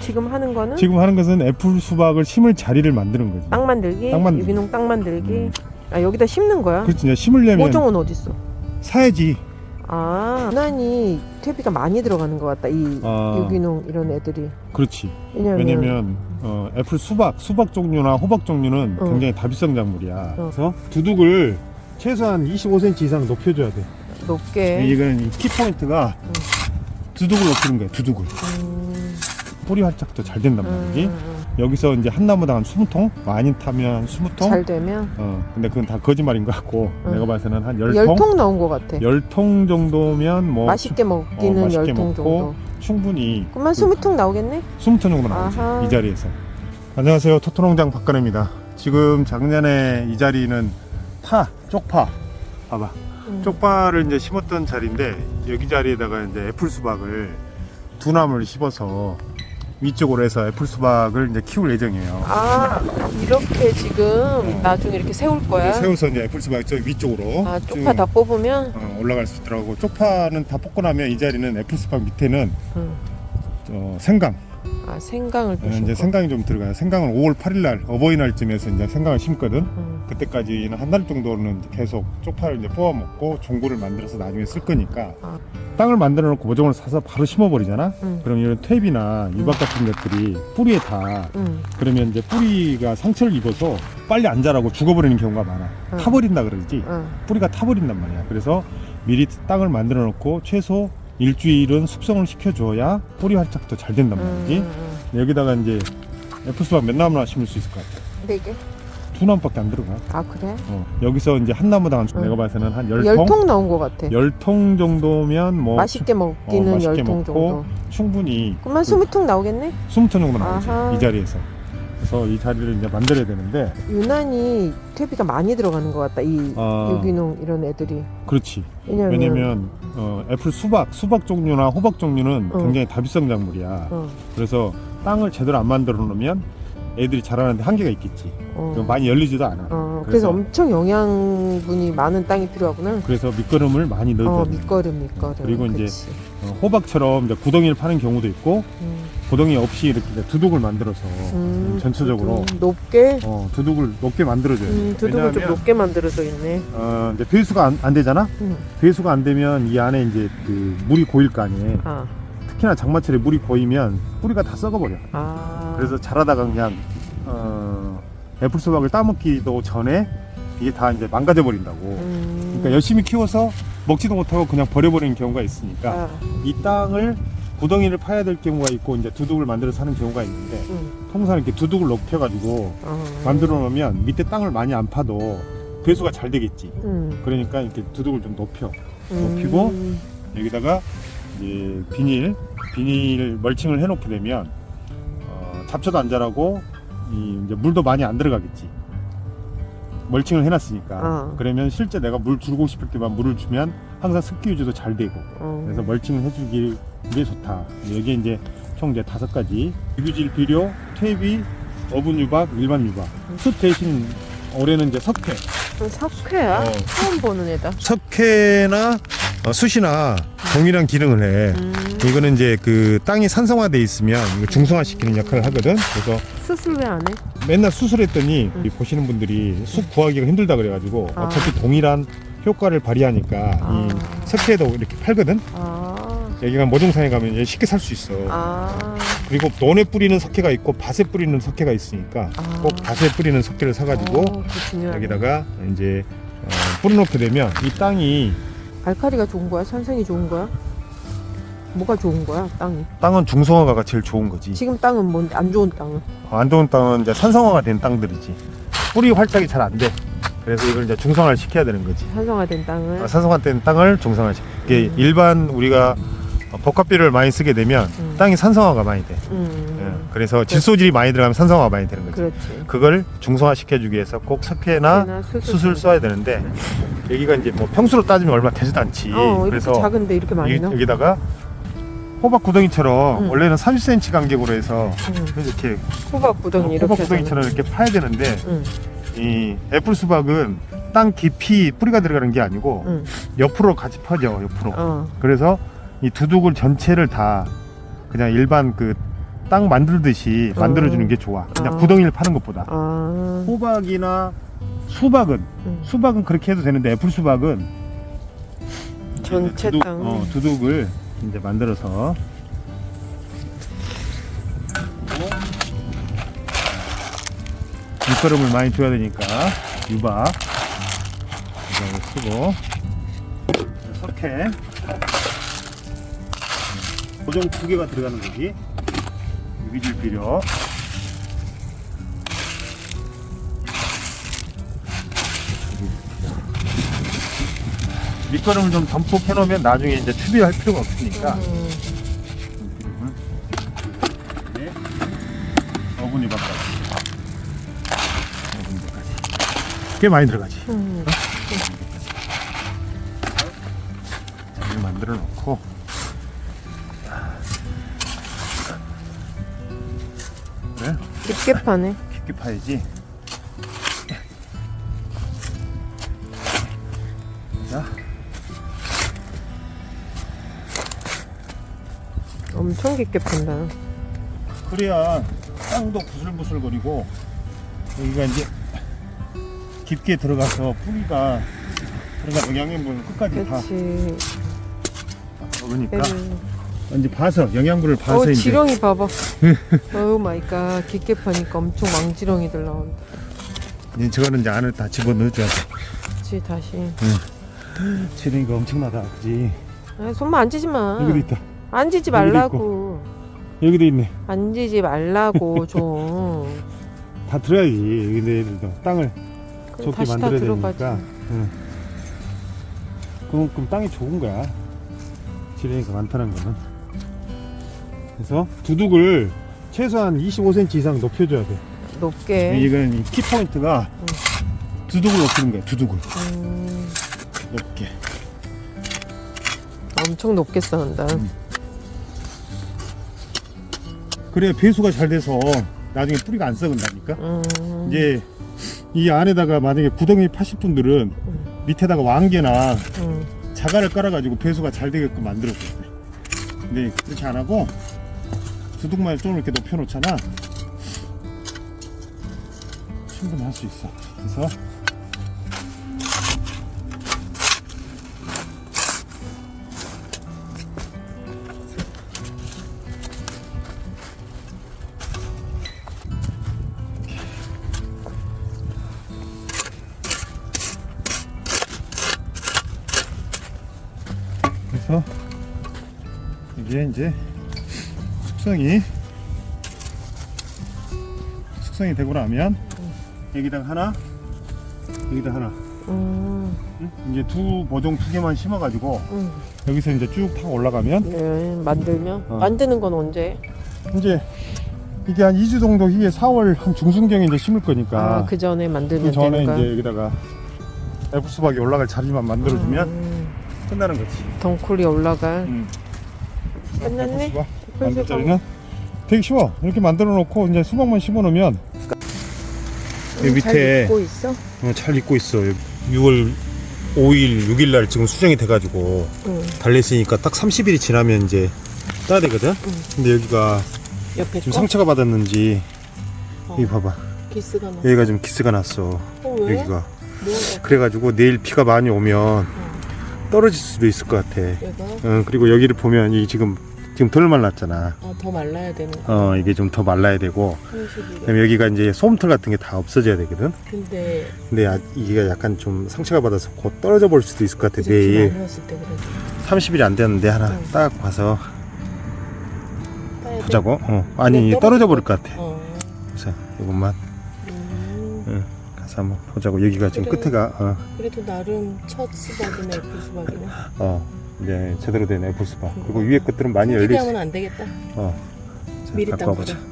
지금 하는 거는 지금 하는 것은 애플 수박을 심을 자리를 만드는 거지. 땅 만들기, 땅 만들기. 유기농 땅 만들기. 음. 아 여기다 심는 거야? 그렇지. 이제 심으려면 모종은 어디 있어? 사야지. 아 유난히 퇴비가 많이 들어가는 것 같다. 이 아. 유기농 이런 애들이. 그렇지. 왜냐면, 왜냐면 어, 애플 수박, 수박 종류나 호박 종류는 어. 굉장히 다비성 작물이야. 어. 그래서 두둑을 최소한 25cm 이상 높여줘야 돼. 높게. 이건 이 키포인트가 음. 두둑을 높이는 거야. 두둑을. 음, 뿌리 활착도 잘 된단 음, 말이지. 음, 여기서 이제 한 나무당 한 20통? 많이 타면 한 20통? 잘 되면 어, 근데 그건 다 거짓말인 것 같고 음. 내가 봐서는 한 10통? 열통 나온 것 같아. 10통 정도면 뭐 맛있게 먹기는 어, 맛있게 열 통 먹고 정도. 충분히 그만 스무 통 나오겠네? 20톤 정도 나오지 아하. 이 자리에서 안녕하세요 토토농장 박근혜입니다 지금 작년에 이 자리는 파, 쪽파 봐봐 음. 쪽파를 이제 심었던 자리인데 여기 자리에다가 이제 애플 수박을 두 나무를 심어서 위쪽으로 해서 애플 수박을 이제 키울 예정이에요 아 이렇게 지금 나중에 이렇게 세울 거야? 세워서 이제 애플 수박 저 위쪽으로 아 쭉, 쪽파 다 뽑으면? 어, 올라갈 수 있더라고 쪽파는 다 뽑고 나면 이 자리는 애플 수박 밑에는 응. 어, 생강 아 생강을 또 어, 이제 심고. 생강이 좀 들어가요. 생강은 5월 8일 날 어버이날쯤에서 이제 생강을 심거든. 응. 그때까지는 한 달 정도는 계속 쪽파를 이제 뽑아 먹고 종구를 만들어서 나중에 쓸 거니까 아. 땅을 만들어 놓고 모종을 사서 바로 심어 버리잖아. 응. 그럼 이런 탭이나 유박 같은 것들이 뿌리에 다 응. 그러면 이제 뿌리가 상처를 입어서 빨리 안 자라고 죽어버리는 경우가 많아. 응. 타버린다 그러지. 응. 뿌리가 타버린단 말이야. 그래서 미리 땅을 만들어 놓고 최소 일주일은 숙성을 시켜줘야 뿌리 활착도 잘 된단 말이지. 응. 응. 여기다가 이제 애플 수박 몇 나무나 심을 수 있을 것 같아. 네 개? 두 나무밖에 안 들어가. 아 그래? 어. 여기서 이제 한 나무당 한- 응. 내가 봐서는 한열열 통, 통 나온 것 같아. 열 통 정도면 뭐 맛있게 먹기는 맛있게 열통 먹고 정도. 충분히 그만 스무 통 나오겠네? 20톤 정도 나오지 아하. 이 자리에서. 그래서 이 자리를 이제 만들어야 되는데, 유난히 퇴비가 많이 들어가는 것 같다. 이 아. 유기농 이런 애들이. 그렇지. 왜냐면, 왜냐면 어, 애플 수박, 수박 종류나 호박 종류는 어. 굉장히 다비성 작물이야. 어, 그래서 땅을 제대로 안 만들어 놓으면 애들이 자라는데 한계가 있겠지. 어. 많이 열리지도 않아. 어, 그래서, 그래서- 엄청 영양분이 많은 땅이 필요하구나. 그래서 밑거름을 많이 넣어줘. 어, 밑거름, 밑거름. 그리고 이제 그치. 어, 호박처럼 이제 구덩이를 파는 경우도 있고 음, 구덩이 없이 이렇게 두둑을 만들어서 음, 전체적으로 좀 높게, 어, 두둑을 높게 만들어줘요. 음, 두둑을 좀 높게 만들어져 있네. 어, 이제 배수가 안, 안 되잖아. 음. 배수가 안 되면 이 안에 이제 그 물이 고일 거 아니에요. 아, 특히나 장마철에 물이 고이면 뿌리가 다 썩어버려. 아. 그래서 자라다가 그냥 어, 애플 수박을 따먹기도 전에 이게 다 이제 망가져 버린다고. 음, 그러니까 열심히 키워서 먹지도 못하고 그냥 버려버리는 경우가 있으니까 아, 이 땅을 구덩이를 파야 될 경우가 있고 이제 두둑을 만들어서 사는 경우가 있는데 음, 통상 이렇게 두둑을 높여가지고 어. 만들어 놓으면 밑에 땅을 많이 안 파도 배수가 잘 되겠지. 음, 그러니까 이렇게 두둑을 좀 높여 음, 높이고 여기다가 이제 비닐 비닐 멀칭을 해놓게 되면 어, 잡초도 안 자라고 이 이제 물도 많이 안 들어가겠지. 멀칭을 해놨으니까 어. 그러면 실제 내가 물 주고 싶을 때만 물을 주면 항상 습기 유지도 잘 되고 어. 그래서 멀칭을 해주기 게 좋다. 여기에 이제 총 이제 다섯 가지 유기질 비료, 퇴비, 어분 유박, 일반 유박. 숯 대신 올해는 이제 석회. 음, 석회야? 어. 처음 보는 애다. 석회나 어, 숯이나 동일한 기능을 해. 음, 이거는 이제 그 땅이 산성화돼 있으면 이거 중성화 시키는 역할을 하거든. 그래서 수술 왜 안 해? 맨날 수술했더니 음. 이 보시는 분들이 숯 구하기가 힘들다 그래가지고 아. 어차피 동일한 효과를 발휘하니까 아. 이 석회도 이렇게 팔거든. 아, 여기가 모종상에 가면 이제 쉽게 살 수 있어. 아, 그리고 논에 뿌리는 석회가 있고 밭에 뿌리는 석회가 있으니까 아. 꼭 밭에 뿌리는 석회를 사가지고 어, 그거 중요하네. 여기다가 이제 어, 뿌려놓게 되면 이 땅이 알카리가 좋은 거야? 산성이 좋은 거야? 뭐가 좋은 거야, 땅이? 땅은 중성화가 제일 좋은 거지. 지금 땅은 뭔데? 안 좋은 땅은? 어, 안 좋은 땅은 이제 산성화가 된 땅들이지. 뿌리 활착이 잘 안 돼. 그래서 이걸 이제 중성화를 시켜야 되는 거지. 산성화된 땅을? 어, 산성화된 땅을 중성화 시켜. 이게 음. 일반 우리가 어, 복합비료를 많이 쓰게 되면 음. 땅이 산성화가 많이 돼. 음, 예, 그래서 질소질이 많이 들어가면 산성화가 많이 되는 거지. 그렇지. 그걸 중성화 시켜주기 위해서 꼭 석회나 수술 써야 되는데 여기가 이제 뭐 평수로 따지면 얼마 되지도 않지. 어, 이렇게 그래서 작은데 이렇게 많이 이- 넣어? 여기 다가 호박 구덩이처럼 음. 원래는 30cm 간격으로 해서 응. 이렇게 호박 구덩이 이렇게 호박. 구덩이처럼 이렇게 파야 되는데 응, 이 애플 수박은 땅 깊이 뿌리가 들어가는 게 아니고 응. 옆으로 같이 퍼져 옆으로. 어, 그래서 이 두둑을 전체를 다 그냥 일반 그 땅 만들듯이 만들어 주는 어. 게 좋아. 그냥 아. 구덩이를 파는 것보다. 아, 호박이나 수박은 음. 수박은 그렇게 해도 되는데 애플 수박은 전체 두둑, 땅. 어, 두둑을 이제 만들어서. 밑거름을 많이 줘야 되니까 유박. 유박을 쓰고. 석회. 고정 두 개가 들어가는 거지. 유기질 비료 밑거름을 좀 듬뿍 해놓으면 나중에 이제 추비할 필요가 없으니까 음. 네. 어분이 바까지 어분이 바까지 꽤 많이 들어가지 음. 잘 만들어 놓고 그래 깊게 파네. 깊게 파야지 엄청 깊게 판다. 그래야 땅도 부슬부슬거리고 여기가 이제 깊게 들어가서 뿌리가 들어가서 영양분을 끝까지 다 그렇지. 먹으니까 애를. 이제 봐서 영양분을 봐서 어, 이제 지렁이 봐봐. 오 마이 갓. 깊게 파니까 엄청 왕지렁이들 나온다. 이제 저거는 이제 안에 다 집어 넣어줘야 돼. 그렇지, 다시. 지렁이가 엄청나다, 그지? 아, 손만 만지지 마. 여기도 있다. 여기도 말라고. 여기도 있네. 만지지 말라고 좀. 다 들어야지. 얘들도 땅을 그럼 다시 다 만들어야 들어가지. 되니까. 응. 그만큼 땅이 좋은 거야. 지렁이가 많다는 거는. 그래서 두둑을 최소한 25cm 이상 높여줘야 돼. 높게. 이건 이 키포인트가 응. 두둑을 높이는 거야. 두둑을 음, 높게. 엄청 높게 쌓는다. 음. 그래야 배수가 잘 돼서 나중에 뿌리가 안 썩은다니까. 음, 이제 이 안에다가 만약에 구덩이 파실 분들은 음, 밑에다가 왕개나 음. 자갈을 깔아가지고 배수가 잘 되게끔 돼. 근데 그렇게 안 하고 두둑만 좀 이렇게 높여놓잖아. 충분히 할 수 있어. 그래서 이게 이제 숙성이 숙성이 되고 나면 여기다가 하나 여기다 하나 음, 응? 이제 두 모종 두 개만 심어가지고 음. 여기서 이제 쭉 팍 올라가면 네, 만들면 어. 만드는 건 언제? 이제 이게 한 2주 정도 후에 4월 한 중순경에 이제 심을 거니까 아, 그 전에 만들면 그 전에 되는가? 이제 여기다가 애플수박이 올라갈 자리만 만들어주면 음, 끝나는 거지. 덩쿨이 올라갈. 응. 끝났네? 애플수박. 만들 자리는 되게 쉬워. 이렇게 만들어 놓고 이제 수박만 심어 놓으면 이 음, 잘 밑에 익고 있어? 어, 잘 익고 있어. 6월 5일, 6일 날 지금 수정이 돼가지고 응. 달랬으니까 딱 30일이 지나면 이제 따야 되거든. 응. 근데 여기가 옆에 지금 거? 상처가 받았는지 어, 여기 봐봐. 기스가 나. 여기가 좀 기스가 났어. 어, 왜? 여기가. 뭐, 그래가지고 내일 비가 많이 오면 어, 떨어질 수도 있을 것 같아. 얘가 어, 그리고 여기를 보면 이 지금 지금 덜 말랐잖아. 아, 더 말라야 되는 거. 어 이게 좀 더 말라야 되고 30일. 그다음에 여기가 이제 솜털 같은 게 다 없어져야 되거든. 근데 근데 아, 이게 약간 좀 상처가 받아서 곧 떨어져 볼 수도 있을 것 같아. 내일 많이 왔을 때 그래도 30일이 안 됐는데 하나 응. 딱 봐서 따야 돼. 보자고. 어 아니 떨어져 것 버릴 것 같아. 어. 그래서 이것만 음, 가서 한번 보자고. 여기가 지금 그래. 끝에가 어, 그래도 나름 첫 수박이네, 애플 수박이네. 어 이제 제대로 된 애플 수박. 그리고 위에 것들은 많이 열려. 기대하면 안 되겠다. 어. 자, 미리 갖고 와보자. 거다.